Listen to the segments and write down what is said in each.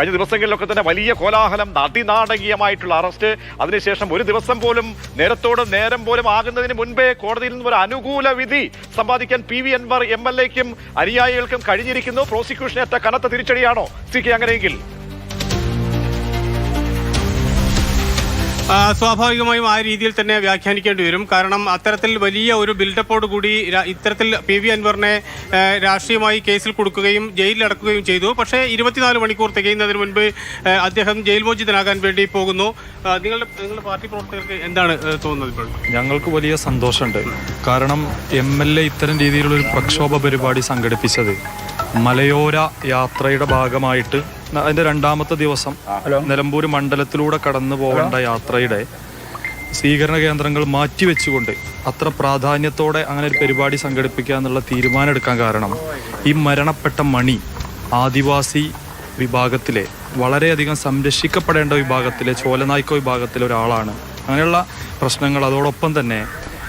കഴിഞ്ഞ ദിവസങ്ങളിലൊക്കെ തന്നെ വലിയ കോലാഹലം അതിനാടകീയമായിട്ടുള്ള അറസ്റ്റ്. അതിനുശേഷം ഒരു ദിവസം പോലും നേരത്തോട് നേരം പോലും ആകുന്നതിന് മുൻപേ കോടതിയിൽ നിന്ന് ഒരു അനുകൂല വിധി സമ്പാദിക്കാൻ P V Anwar M L എക്കും അനുയായികൾക്കും കഴിഞ്ഞിരിക്കുന്നു. പ്രോസിക്യൂഷനേറ്റ കനത്ത തിരിച്ചടിയാണോ? സി കെ അങ്ങനെയെങ്കിൽ സ്വാഭാവികമായും ആ രീതിയിൽ തന്നെ വ്യാഖ്യാനിക്കേണ്ടി വരും. കാരണം അത്തരത്തിൽ വലിയ ഒരു ബിൽഡപ്പോട് കൂടി ഇത്തരത്തിൽ പി വി അൻവറിനെ രാഷ്ട്രീയമായി കേസിൽ കൊടുക്കുകയും ജയിലിൽ അടക്കുകയും ചെയ്തു. പക്ഷേ ഇരുപത്തിനാല് മണിക്കൂർ തികയുന്നതിന് മുൻപ് അദ്ദേഹം ജയിൽ മോചിതനാകാൻ വേണ്ടി പോകുന്നു. നിങ്ങളുടെ നിങ്ങളുടെ പാർട്ടി പ്രവർത്തകർക്ക് എന്താണ് തോന്നുന്നത് ഇപ്പോൾ? ഞങ്ങൾക്ക് വലിയ സന്തോഷമുണ്ട്. കാരണം എം എൽ എ ഇത്തരം രീതിയിലുള്ള ഒരു പ്രക്ഷോഭ പരിപാടി സംഘടിപ്പിച്ചത് മലയോര യാത്രയുടെ ഭാഗമായിട്ട് അതിന്റെ രണ്ടാമത്തെ ദിവസം നിലമ്പൂർ മണ്ഡലത്തിലൂടെ കടന്നു പോകേണ്ട യാത്രയുടെ സ്വീകരണ കേന്ദ്രങ്ങൾ മാറ്റിവെച്ചുകൊണ്ട് അത്ര പ്രാധാന്യത്തോടെ അങ്ങനെ ഒരു പരിപാടി സംഘടിപ്പിക്കുക എന്നുള്ള തീരുമാനം എടുക്കാൻ കാരണം ഈ മരണപ്പെട്ട മണി ആദിവാസി വിഭാഗത്തിലെ വളരെയധികം സംരക്ഷിക്കപ്പെടേണ്ട വിഭാഗത്തിലെ ചോലനായ്ക്ക വിഭാഗത്തിലെ ഒരാളാണ്. അങ്ങനെയുള്ള പ്രശ്നങ്ങൾ അതോടൊപ്പം തന്നെ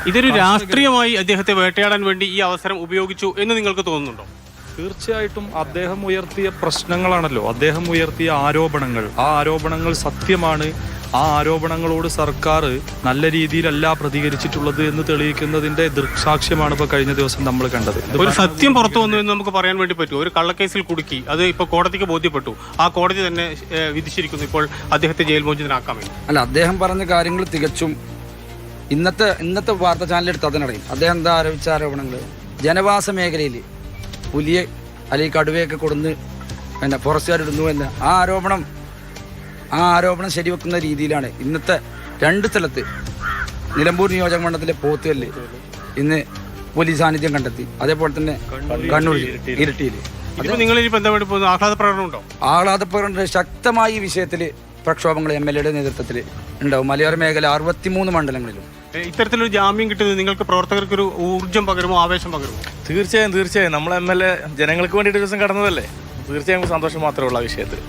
ഇതൊരു രാഷ്ട്രീയമായി അദ്ദേഹത്തെ വേട്ടയാടാൻ വേണ്ടി ഈ അവസരം ഉപയോഗിച്ചു എന്ന് നിങ്ങൾക്ക് തോന്നുന്നുണ്ടോ? തീർച്ചയായിട്ടും അദ്ദേഹം ഉയർത്തിയ പ്രശ്നങ്ങളാണല്ലോ. അദ്ദേഹം ഉയർത്തിയ ആരോപണങ്ങൾ. ആ ആരോപണങ്ങൾ സത്യമാണ്. ആ ആരോപണങ്ങളോട് സർക്കാർ നല്ല രീതിയിലല്ല പ്രതികരിച്ചിട്ടുള്ളത് എന്ന് തെളിയിക്കുന്നതിന്റെ ദൃക്സാക്ഷ്യമാണ് ഇപ്പൊ കഴിഞ്ഞ ദിവസം നമ്മൾ കണ്ടത്. ഒരു സത്യം പുറത്തു വന്നു എന്ന് നമുക്ക് പറയാൻ വേണ്ടി പറ്റും ഒരു കള്ളക്കേസിൽ കുടുക്കി. അത് ഇപ്പൊ കോടതിക്ക് ബോധ്യപ്പെട്ടു. ആ കോടതി തന്നെ വിധിച്ചിരിക്കുന്നു. ഇപ്പോൾ അദ്ദേഹത്തെ ജയിൽ മോചിതനാക്കാൻ വേണ്ടി. അല്ല അദ്ദേഹം പറഞ്ഞ കാര്യങ്ങൾ തികച്ചും ഇന്നത്തെ ഇന്നത്തെ വാർത്താ ചാനലെടുത്ത് അതിനടയും അതിനറിയും അദ്ദേഹം എന്താ ആരോപിച്ച ആരോപണങ്ങൾ? ജനവാസ മേഖലയിൽ പുലിയെ അല്ലെങ്കിൽ കടുവയൊക്കെ കൊടുന്ന് പിന്നെ ഫോറസ്റ്റുകാരിടുന്നു എന്ന. ആ ആരോപണം ആ ആരോപണം ശരിവെക്കുന്ന രീതിയിലാണ്. ഇന്നത്തെ രണ്ട് സ്ഥലത്ത് നിലമ്പൂർ നിയോജക മണ്ഡലത്തിലെ പോത്തുകല്ല് ഇന്ന് പോലീസ് സാന്നിധ്യം കണ്ടെത്തി. അതേപോലെ തന്നെ കണ്ണൂർ ഇരട്ടിയിൽ നിങ്ങൾ വേണ്ടി പോകുന്നത്? ആഹ്ലാദ പ്രകടനം ശക്തമായി ഈ വിഷയത്തിൽ പ്രക്ഷോഭങ്ങൾ എം എൽ എയുടെ നേതൃത്വത്തിൽ ഉണ്ടാവും. മലയോര മേഖല അറുപത്തിമൂന്ന് മണ്ഡലങ്ങളിലും. ഇത്തരത്തിലൊരു ജാമ്യം കിട്ടുന്നത് നിങ്ങൾക്ക് പ്രവർത്തകർക്ക് ഒരു ഊർജം പകരുമോ ആവേശം പകരുമോ? തീർച്ചയായും തീർച്ചയായും. നമ്മൾ എം എൽ എ ജനങ്ങൾക്ക് വേണ്ടിയിട്ട് ദിവസം കടന്നതല്ലേ? തീർച്ചയായും സന്തോഷം മാത്രമേ ഉള്ളൂ ആ വിഷയത്തിൽ.